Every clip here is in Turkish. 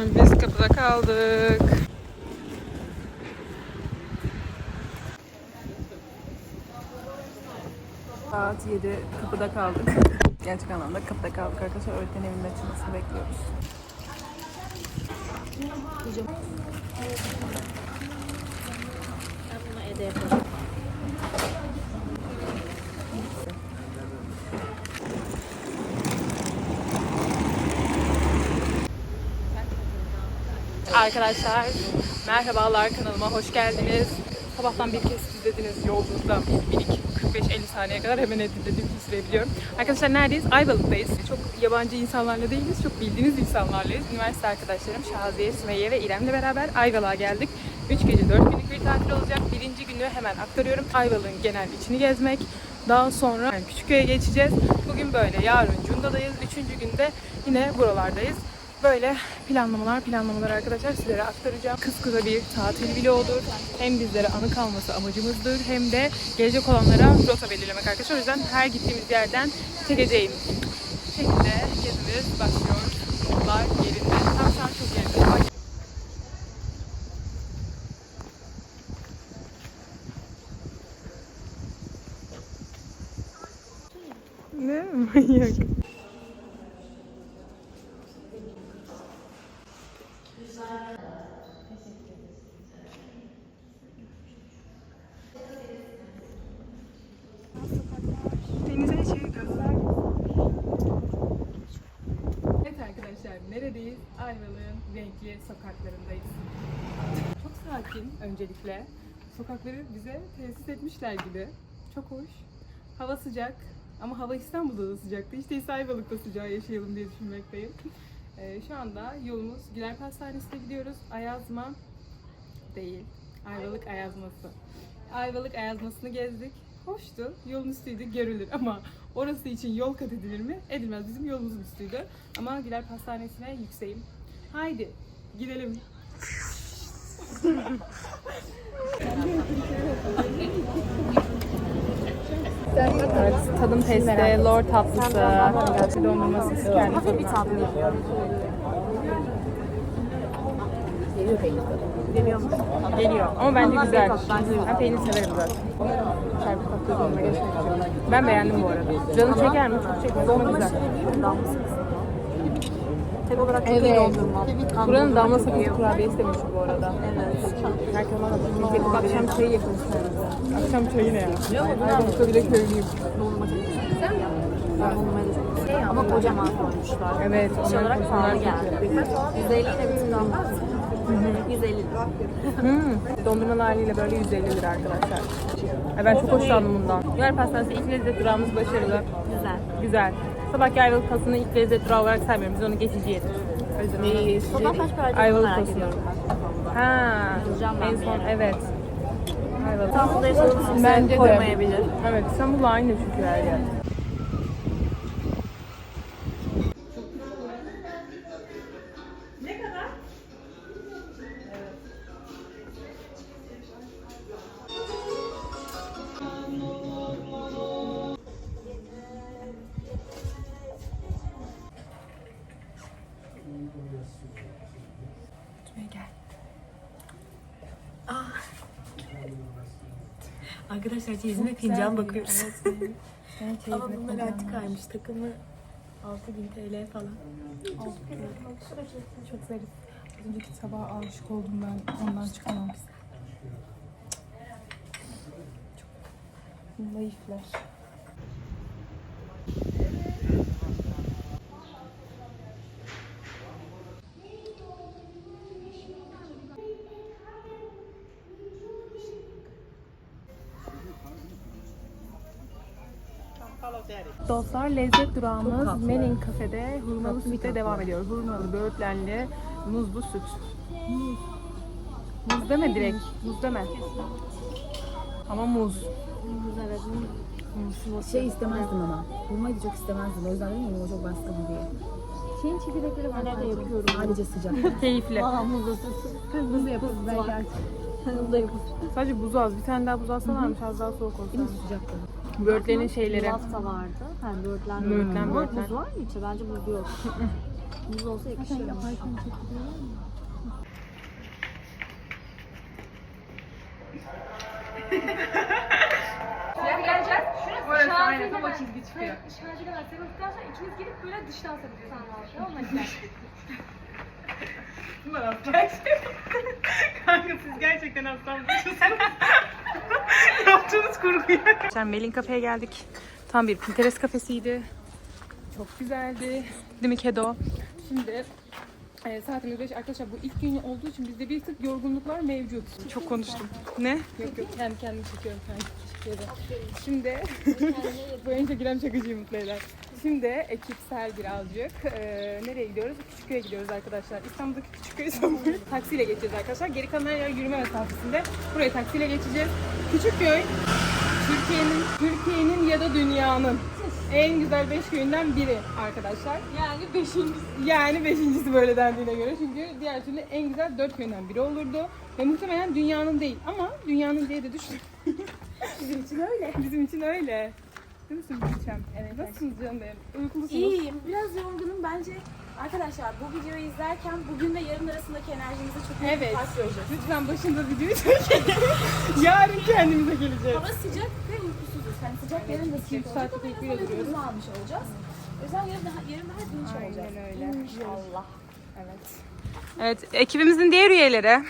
Biz kapıda kaldık. Saat 7 kapıda kaldık. Gerçek anlamda kapıda kaldık arkadaşlar. Öğretmen evinin açılmasını bekliyoruz. Arkadaşlar merhabalar kanalıma hoş geldiniz. Sabahtan bir kez izlediniz bir iki 45-50 saniye kadar hemen editledim sürebiliyorum. Arkadaşlar neredeyiz? Ayvalık'tayız. Çok yabancı insanlarla değiliz, çok bildiğiniz insanlarlayız. Üniversite arkadaşlarım Şaziye, Sümeyye ve İrem'le beraber Ayvalık'a geldik. 3 gece 4 günlük bir tatil olacak. Birinci günü hemen aktarıyorum. Ayvalık'ın genel içini gezmek. Daha sonra yani Küçükköy'e geçeceğiz. Bugün böyle, yarın Cunda'dayız. Üçüncü günde yine buralardayız. Böyle planlamalar planlamalar arkadaşlar sizlere aktaracağım. Kız kıza bir tatil vlogudur. Hem bizlere anı kalması amacımızdır hem de gelecek olanlara rota belirlemek arkadaşlar. O yüzden her gittiğimiz yerden çekeceğim. Bu şekilde gezimiz başlıyor. Yollar yerinde. Tam şu an çok yerinde. Ne manyak. Denize şey göster. Evet arkadaşlar neredeyiz? Ayvalık'ın renkli sokaklarındayız. Çok sakin öncelikle. Sokakları bize tesis etmişler gibi. Çok hoş. Hava sıcak. Ama hava İstanbul'da da sıcaktı. İşte ise Ayvalık'ta sıcağı yaşayalım diye düşünmekteyim. Ee, şu anda yolumuz Güler Pastanesi'ne gidiyoruz. Ayazma değil. Ayvalık Ayazması. Ayvalık Ayazması'nı gezdik. Hoştu. Yolun üstüydü görülür ama orası için yol kat edilir mi? Edilmez. Bizim yolumuzun üstüydü. Ama Güler Pastanesi'ne yükseğim. Haydi gidelim. Evet, tadım testi, lor tatlısı, dondurması, kendi bir tatlı. Geliyor mu? Geliyor ama bence Allah güzel. bence. Ben peynir severim zaten. Şerbet tatlı. Ben beğendim bu arada. Canı çeker mi? Çok çekmez ama güzel. şöyle değil mi? Damlası kısmı. Tek olarak çok iyi Evet. dondurma. Buranın damla iyi. kurabiyesi de meşhur bu arada. Evet. Herkes bana da yapıp akşam çayı yapıyoruz. Akşam çayı ne ya? Ayvalık'ta bile köylüyüm. Dondurma çok güzel. Ben dondurmayı da çok seviyorum. Ama kocaman koymuşlar. Evet, Şey onlar olarak kocaman pahalı çok geldi. 150 lira bir damla. 150 lira. Hmm. Dondurmanın haliyle böyle 150 lira arkadaşlar. Ay ben çok hoşlandım bundan. Güler Pastanesi ilk lezzet durağımız başarılı. Güzel. Güzel. Sabahki Ayvalık pasını ilk lezzet durağı olarak saymıyorum. Biz onu geçici yedik. Onu- Toplam kaç para Ayvalık merak ediyorum. Ha. En son evet. Ayvalık. İstanbul'da yaşadığımız de. koymayabilir. Evet İstanbul'la aynı çünkü her yer. Arkadaşlar çeyizime fincan bakıyoruz. Evet, Ama bunlar antikaymış. Takımı 6000 TL falan. Çok zarif. Az önceki sabah aşık oldum ben. Ondan çıkamam. Çok naifler. Dostlar lezzet durağımız Melin Kafe'de hurmalı sütle devam ediyor. Hurmalı, böğürtlenli, muzlu süt. Muz. Muz deme direkt. Muz deme. Ama muz. Evet. Şey istemezdim ama. Hurmayı da çok istemezdim. O yüzden dedim ya çok baskın diye. Şeyin çekirdekleri ben nerede yapıyorum? Sadece sıcak. Keyifli. Aa muzlu süt. Nasıl yaparız belki artık. Hızlı yapılır. Sadece buz az. Bir tane daha buz alsalarmış az daha soğuk olsa. Değil mi sıcak? Böğürtlenin şeyleri. Yulaf da vardı. Ha böğürtlen. Böğürtlen, Ama böğürtlen. buz var mı içi? Bence buz yok. Muz olsa yakışır. geleceğiz. Orası aynen tam o çizgi çıkıyor. Şarjı kadar sarıldıktan sonra ikiniz gelip böyle dıştan sarılıyorsunuz. Tamam mı? Bunlar hasta. Kanka siz gerçekten hastamışsınız. Yaptığınız kurguya. Sen Melin kafeye geldik. Tam bir Pinterest kafesiydi. Çok güzeldi. Değil mi Kedo? Şimdi e, saatimiz 5 arkadaşlar bu ilk gün olduğu için bizde bir tık yorgunluklar mevcut. Çok konuştum. Ne? Yok yok kendi kendimi çekiyorum kendi çekiyorum. Şimdi bu en çok İrem Çakıcı'yı mutlu eder. Şimdi ekipsel birazcık. E, nereye gidiyoruz? Küçükköy'e gidiyoruz arkadaşlar. İstanbul'daki Küçükköy sanırım. Taksiyle geçeceğiz arkadaşlar. Geri kalan yer yürüme mesafesinde. Buraya taksiyle geçeceğiz. Küçükköy Türkiye'nin Türkiye'nin ya da dünyanın en güzel 5 köyünden biri arkadaşlar. Yani beşincisi. Yani beşincisi böyle dendiğine göre çünkü diğer türlü en güzel dört köyünden biri olurdu. Ve muhtemelen dünyanın değil ama dünyanın diye de düşün. Bizim için öyle. Bizim için öyle. Değil misin Gülçem? Evet. Nasılsınız canım benim? Uykulusunuz. İyiyim. Biraz yorgunum. Bence arkadaşlar bu videoyu izlerken bugün ve yarın arasındaki enerjimize çok büyük Evet. bir fark göreceğiz. Lütfen başında videoyu çekin. Yarın kendimize geleceğiz. Hava sıcak ve uykusuzuz. Hani sıcak yarın da sıcak olacak saatlik ama en azından uykumuzu almış olacağız. O yüzden yarın daha, yarın daha dinç olacağız. Aynen öyle. İnşallah. Evet. Evet, ekibimizin diğer üyeleri.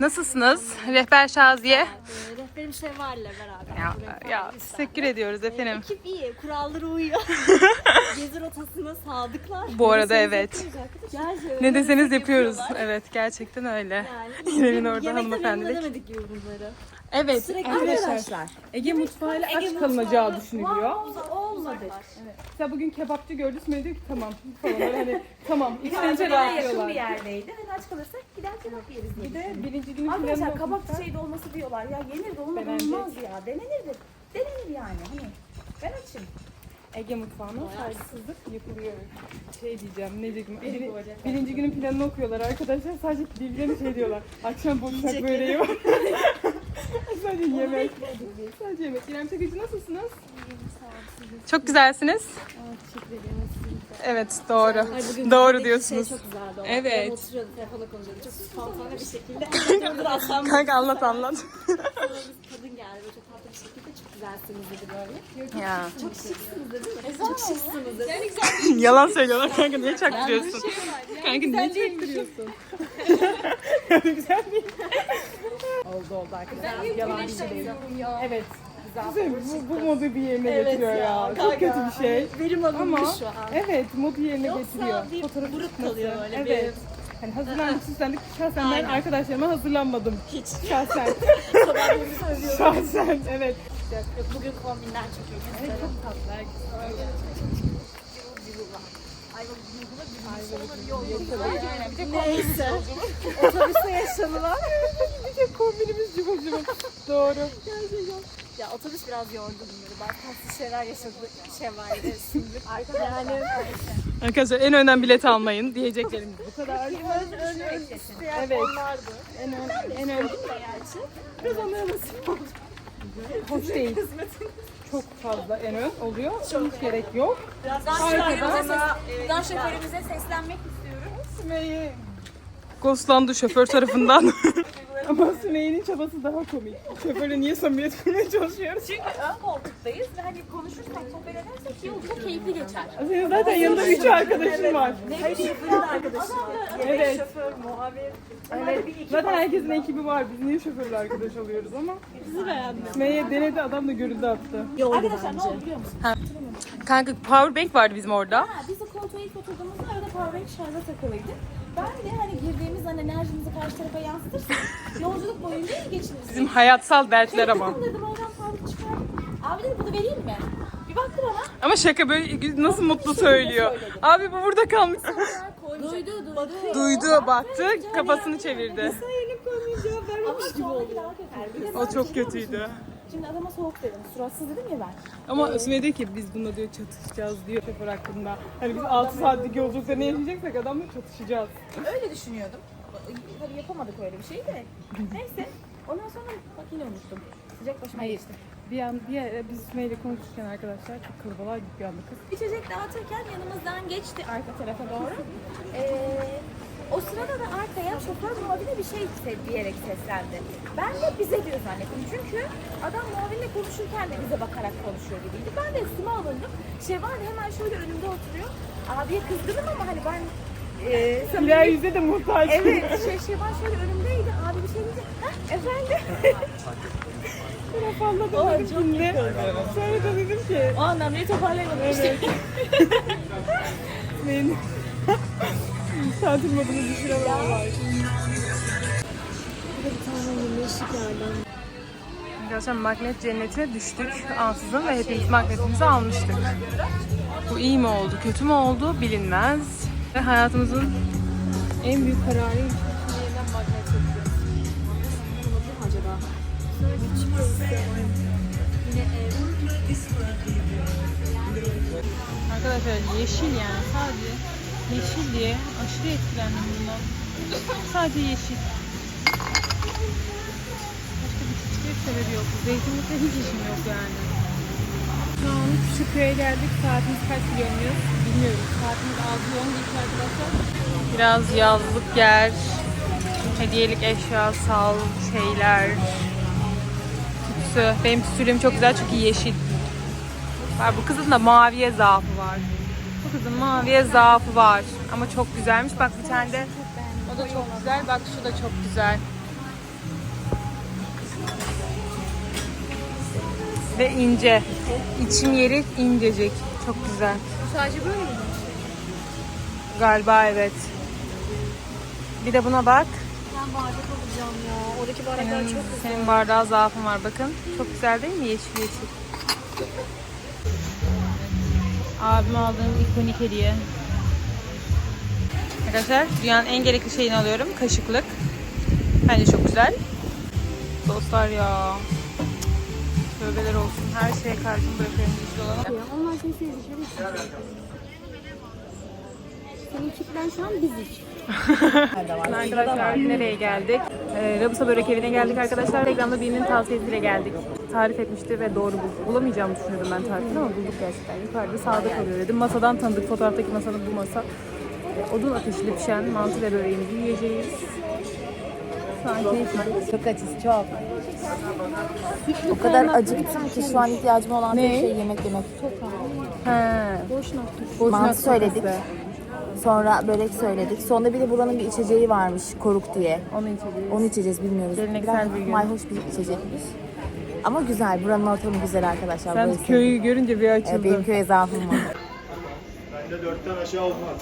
Nasılsınız? Rehber Şaziye. Ee, rehberim Şevval'le beraber. Ya, Rehber ya teşekkür ediyoruz efendim. Ekip iyi. Kurallara uyuyor. Gezi rotasına sadıklar. Bu arada Ne evet. Gerçi Ne deseniz yapıyoruz. yapıyorlar. Evet gerçekten öyle. Yani İrem'in orada yemekten hanımefendilik. memnun edemedik yorumları. Evet Sürekli arkadaşlar. arkadaşlar. Ege mutfağıyla aç kalınacağı düşünülüyor. Olmadı. Mesela bugün kebapçı gördü Sümeyye diyor ki tamam falan böyle hani tamam içe Antalya'ya yakın bir rahatlıyorlar. yerdeydi. Hani aç kalırsak gider kebap yeriz diye Bir de birinci günün Arkadaşlar planını kabak okumuşlar. çiçeği dolması diyorlar. Ya yenir de olmaz olmaz ya. Denenir de. Denenir yani. Hani ben açım. Ege mutfağına saygısızlık yapılıyor. Şey diyeceğim ne diyeceğim. Biri, birinci günün planını okuyorlar arkadaşlar. Sadece birbirlerine şey diyorlar. Akşam boşnak böreği var. Sadece yemek. Sadece yemek. İrem Çakıcı nasılsınız? Çok güzelsiniz. Evet doğru. Doğru diyorsunuz. Şey çok güzeldi. o. Evet. Ben oturuyordu telefonla konuşuyordu. Çok spontane bir şekilde. Kanka anlat anlat. kadın geldi. Böyle çok tatlı bir şekilde çok güzelsiniz dedi böyle. ya. Çok şıksınız dedi. Çok şıksınız dedi. Yalan söylüyorlar kanka niye çaktırıyorsun? Kanka niye çaktırıyorsun? Güzel değil. Oldu oldu arkadaşlar. Yalan bir şey değil. Evet. Güzel. Bu, bu modu bir yerine getiriyor ya. Çok kötü bir şey. Verim alınmış Ama şu an. evet modu yerine getiriyor. Yoksa bir Fotoğraf buruk çıkması. kalıyor öyle Evet. Hani hazırlandık süslendik. Şahsen ben arkadaşlarıma hazırlanmadım. Hiç. Şahsen. Sabahlarımızı övüyorum. Şahsen. Evet. Bugün kombinler çok iyi. Evet çok tatlı. Neyse. Otobüste yaşanılan. Bir tek kombinimiz cıvıl cıvıl. Doğru. Ya otobüs biraz yordu bunları. Ben tatsız şeyler yaşadık. Şevval'de şimdi. Yani Arkadaşlar en önden bilet almayın diyeceklerimiz bu kadar. Evet. onlardı. En ön, en ön. Gerçi. Biraz onlara nasip oldu. Hoş değil. Çok fazla en ön oluyor. Hiç gerek yok. Ses, buradan şoförümüze seslenmek istiyorum. Sümeyye ghostlandı şoför tarafından. Ama Sümeyye'nin çabası daha komik. Şoförle niye samimiyet kurmaya çalışıyoruz? Çünkü ön koltuktayız ve hani konuşursak, sohbet edersek olur. Çok keyifli geçer. Senin zaten yanında üç arkadaşın var. Hayır şoförün arkadaşı var. Yemek Evet. şoför, muhabir. Evet. Zaten herkesin ekibi var. Biz niye şoförle arkadaş oluyoruz ama. Bizi beğendi. Sümeyye denedi adam da görüldü attı. Arkadaşlar ne oldu biliyor musun? Kanka powerbank vardı bizim orada. Ha, biz de koltuğa ilk oturduğumuzda arada powerbank şarja takılıydı. Ben de hani girdiğimiz an enerjimizi karşı tarafa yansıtırsak yolculuk boyunca iyi geçiniriz. Bizim hayatsal dertler ama. Dedim dedim oradan powerbank çıkardım. Abi dedi bunu vereyim mi? Bir baktı bana. Ama şaka böyle nasıl mutlu söylüyor. Abi bu burada kalmış. Duydu duydu. Duydu, baktı, kafasını çevirdi. Elim koymayı cevap vermemiş gibi oldu. O çok kötüydü. Şimdi adama soğuk dedim. Suratsız dedim ya ben. Ama Sümeyye diyor ki biz bununla diyor çatışacağız diyor şoför hakkında. Hani biz 6 saatlik yolculukta ne yaşayacaksak adamla çatışacağız. Öyle düşünüyordum. Tabii yapamadık öyle bir şey de. Neyse. Ondan sonra bak yine unuttum. Sıcak başıma geçti. Bir an bir ara biz Sümeyye konuşurken arkadaşlar çok kalabalığa gittik bir anda kız. İçecek dağıtırken yanımızdan geçti arka tarafa doğru. Ee, o sırada da arkaya şoför muavine bir şey diyerek seslendi. Ben de bize diyor zannettim. Çünkü adam muavinle konuşurken de bize bakarak konuşuyor gibiydi. Ben de üstüme alındım. Şevval hemen şöyle önümde oturuyor. Abiye kızgınım ama hani ben e, samimi- Güler yüze de muhtaç. Evet, şey, Şevval şöyle önümdeydi. Abi bir şey diyecek. Ha, efendim? Vallahi dedim şimdi. Sonra da dedim ki. o anlamda toparlayamadım işte. Benim çantırmadığını düşünemem var. Arkadaşlar magnet cennetine düştük ansızın ve hepimiz magnetimizi almıştık. Bu iyi mi oldu, kötü mü oldu bilinmez. Ve hayatımızın en büyük. Şimdi yeniden magnet acaba? Arkadaşlar yeşil yani sadece yeşil diye aşırı etkilendim bundan. Sadece yeşil. Başka bir hiçbir sebebi yok. Zeytinlikte hiç işim yok yani. Şu an küçük köye geldik. Saatimiz kaç biliyor Bilmiyorum. Saatimiz 6 10 geçti arkadaşlar. Biraz yazlık yer. Hediyelik eşya, sal, şeyler. Tütsü. Benim tütsülüğüm çok güzel çünkü yeşil. Var bu kızın da maviye zaafı var. Bu kızın maviye zaafı var. Ama çok güzelmiş. Bak bir tane de o da çok güzel. Bak şu da çok güzel. Ve ince. İçim yeri incecik. Çok güzel. Sadece böyle mi? Galiba evet. Bir de buna bak. Ben bardak alacağım ya. Oradaki bardaklar Senin, çok senin bardağa zaafın var bakın. Çok güzel değil mi? Yeşil yeşil. Abime aldığım ikonik hediye. Arkadaşlar dünyanın en gerekli şeyini alıyorum. Kaşıklık. Bence çok güzel. Dostlar ya. Tövbeler olsun. Her şeye karşım bırakıyorum güçlü onlar seni sevdi dışarı Senin kitlen şu an biz iç. Arkadaşlar nereye geldik? Ee, Rabusa Börek evine geldik arkadaşlar. Telegram'da birinin tavsiyesiyle geldik. Tarif etmişti ve doğru bulduk. Bulamayacağımı düşünüyordum ben tarifini ama bulduk gerçekten. Yukarıda sağda kalıyor dedim. Masadan tanıdık. Fotoğraftaki masanın bu masa. Odun ateşli pişen mantı ve böreğimizi yiyeceğiz. Keyifli. Çok açız çok. O kadar acıktım ki şu an ihtiyacım olan tek Ne? şey yemek yemek. He. Boş nokta. Boşnak Mantı söyledik. Sonra börek söyledik. Sonra bir de buranın bir içeceği varmış koruk diye. Onu içeceğiz. Onu içeceğiz bilmiyoruz. Geleneksel Biraz bir gün. mayhoş bir içecekmiş. Ama güzel. Buranın ortamı güzel arkadaşlar. Sen Burası- köyü görünce bir açıldın. benim köye zaafım var. Bende dörtten aşağı olmaz.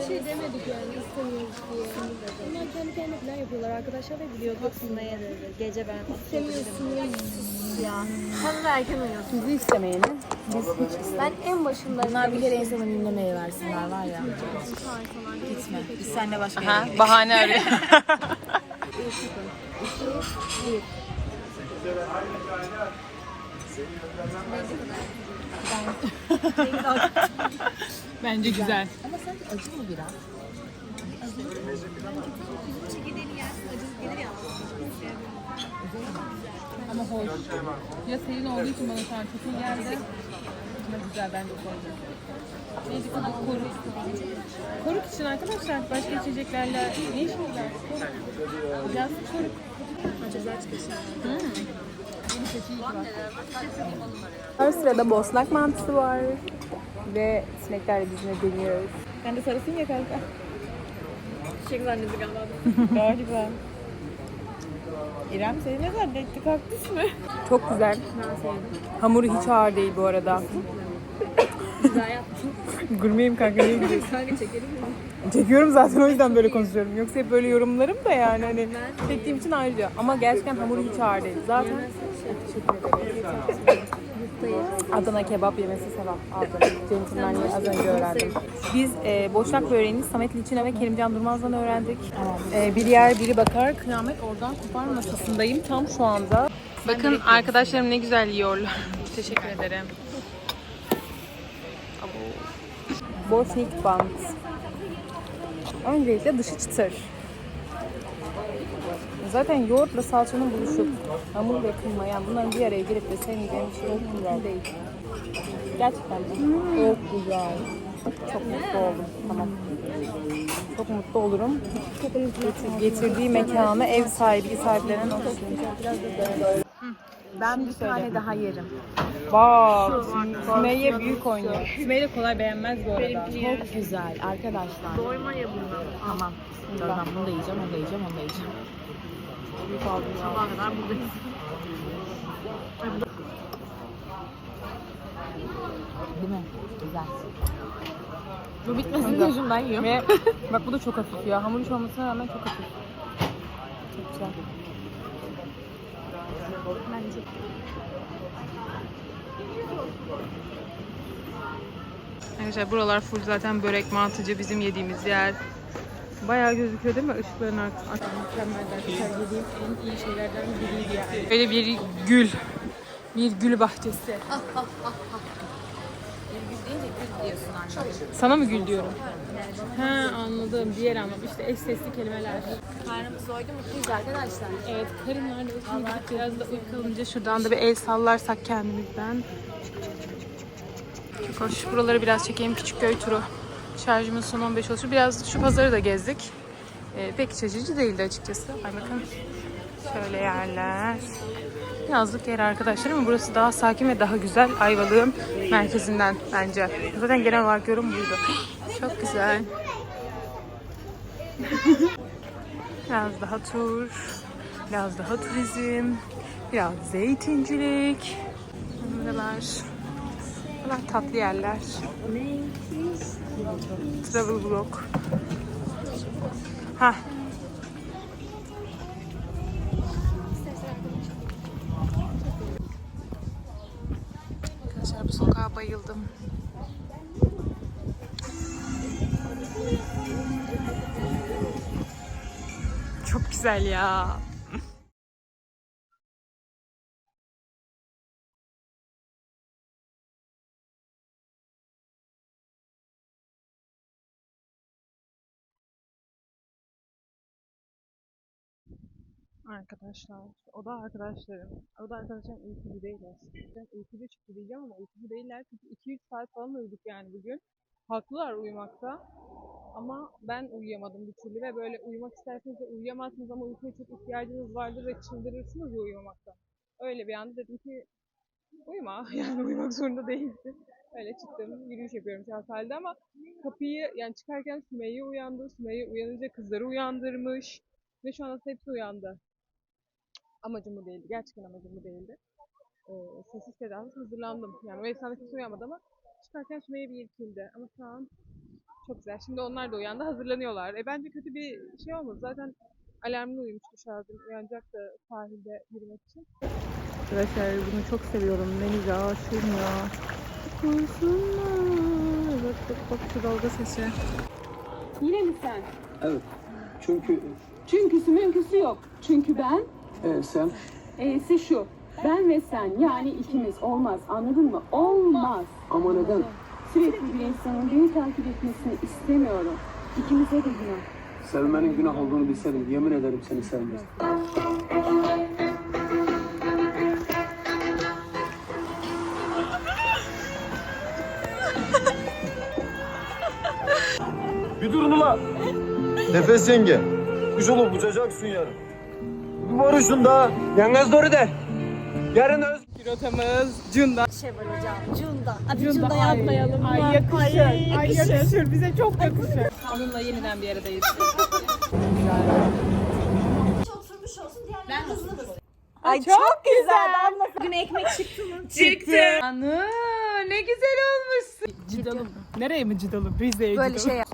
Bir şey demedik yani istemiyoruz diye. Bunlar kendi kendine plan yapıyorlar arkadaşlar ve biliyorduk. Aslında. Gece ben istemiyorsun ya. Sen de erken uyuyorsun. Bizi istemeyeni. Ben en başında Bunlar bir kere insanı minlemeye versinler var ya. Gitme. Biz seninle başka yere Ha, gidelim. bahane arıyor. Bence güzel. Ama sanki acı mı biraz? Ama hoş. Ya senin olduğu için bana şu an kötü geldi. Ama güzel bence koydu. Neyse kadar koruk. Koruk için arkadaşlar başka içeceklerle ne işimiz var? Biraz koruk. Her sırada bosnak mantısı var. Ve sineklerle bizimle deniyoruz. Ben de sarısın ya kanka. Çiçek zannedi galiba. Galiba. İrem seni ne zannetti? Kaktüs mü? Çok güzel. Hamuru hiç ağır değil bu arada. Güzel yaptın. Gurmeyim kanka niye gidiyorsun? Kanka çekelim mi? Çekiyorum zaten o yüzden böyle konuşuyorum. Yoksa hep böyle yorumlarım da yani hani çektiğim için ayrıca. Ama gerçekten hamuru hiç ağır değil. Zaten Adana kebap yemesi sevap aldım. Centilmenliği az önce öğrendim. Biz e, boşnak böreğini Samet Liçina ve Kerimcan Durmaz'dan öğrendik. E, bir yer biri bakar. Kıyamet oradan kopar masasındayım tam şu anda. Bakın arkadaşlarım ne güzel yiyorlar. Teşekkür ederim. Boşnik bant. Öncelikle dışı çıtır. Zaten yoğurtla salçanın buluşup hamur ve kıyma yani bunların bir araya gelip de sevmeyeceğim bir şey çok güzel değil. Gerçekten çok güzel. Çok mutlu oldum. Tamam. Çok mutlu olurum. Getir- getirdiği mekanı ev sahibi sahiplerine nasıl Ben bir tane daha yerim. Bak, Sümeyye büyük oynuyor. Sümeyye kolay beğenmez bu arada. Çok güzel arkadaşlar. Doyma ya bundan. Tamam. Ben bunu da yiyeceğim, onu da yiyeceğim, onu da yiyeceğim. Sabaha kadar buradayız. Değil mi? Güzel. Bu bitmesin diye şundan yiyorum. Ve bak bu da çok hafif ya. Hamur iş olmasına rağmen çok hafif. Çok güzel. Arkadaşlar buralar full zaten börek mantıcı bizim yediğimiz yer. Bayağı gözüküyor değil mi ışıkların arkasında? Mükemmel arkadaşlar yediğim en iyi şeylerden biriydi yani. Böyle bir gül. Bir gül bahçesi. Sana mı gül diyorum? He anladım. Diğer anlam. İşte eş sesli kelimeler. Karnımız doydu mutluyuz arkadaşlar. Evet karınlar da şimdi biraz da uykalınca şuradan da bir el sallarsak kendimizden. Çok hoş. Buraları biraz çekeyim. Küçükköy turu. Şarjımın son 15 oluşu. Biraz şu pazarı da gezdik. Ee, pek iç açıcı değildi açıkçası. Ay bakın. Şöyle yerler. Yazlık yer arkadaşlar ama burası daha sakin ve daha güzel Ayvalık'ın merkezinden bence. Zaten genel olarak yorum buydu. Çok güzel. Biraz daha tur, biraz daha turizm, biraz zeytincilik. Buralar, buralar tatlı yerler. Travel vlog. Ha. Bayıldım. Çok güzel ya. Arkadaşlar, o da arkadaşlarım. O da arkadaşlarım uykucu değil aslında. Uykucu çıktı diyeceğim ama uykucu değiller. Çünkü 2-3 saat falan uyuduk yani bugün. Haklılar uyumakta. Ama ben uyuyamadım bir türlü ve böyle uyumak isterseniz de uyuyamazsınız ama uykuya çok ihtiyacınız vardır ve çıldırırsınız ya uyumaktan. Öyle bir anda dedim ki uyuma yani uyumak zorunda değilsin. Öyle çıktım yürüyüş yapıyorum sahilde ama kapıyı yani çıkarken Sümeyye uyandı. Sümeyye uyanınca kızları uyandırmış ve şu an hepsi uyandı. Amacım bu değildi. Gerçekten amacım bu değildi. Ee, sessiz sedasız hazırlandım. Yani o esnada kimse uyanmadı ama çıkarken Sümeyye bir irkildi. Ama şu an çok güzel. Şimdi onlar da uyandı. Hazırlanıyorlar. E bence kötü bir şey olmadı. Zaten alarmlı uyumuştu Şazım. Uyanacak da sahilde yürümek için. Arkadaşlar bunu çok seviyorum. Denize aşığım ya. Kursunlar. Bak bak bak şu dalga sesi. Yine mi sen? Evet. Çünkü Çünküsü mümküsü yok. Çünkü ben, e, sen e'si şu. Ben ve sen yani ikimiz olmaz. Anladın mı? Olmaz. ama neden? Sürekli bir insanın beni takip etmesini istemiyorum. İkimize de günah. Sevmenin günah olduğunu bilseydim yemin ederim seni sevmezdim. Bir durun ulan. Nefes yenge. Kuş olup uçacaksın yarın. Duvar ucunda. Yalnız doğru der. Yarın öz... Pilotamız Cunda. Şey var hocam. Cunda. Hadi Cunda, Cunda'ya ay, atmayalım. Ay mı? yakışır. Ay, Ay yakışır. Bize çok yakışır. Onunla yeniden bir aradayız. Oturmuş olsun diğerleri hızlı hızlı. Ay çok güzel. Bugün ekmek çıktı mı? Çıktı. Anı ne güzel olmuşsun. Cidalım. Nereye mi cidalım? Rize'ye Böyle şey yap.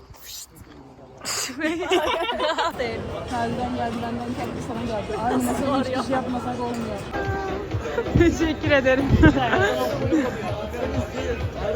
Teşekkür ederim.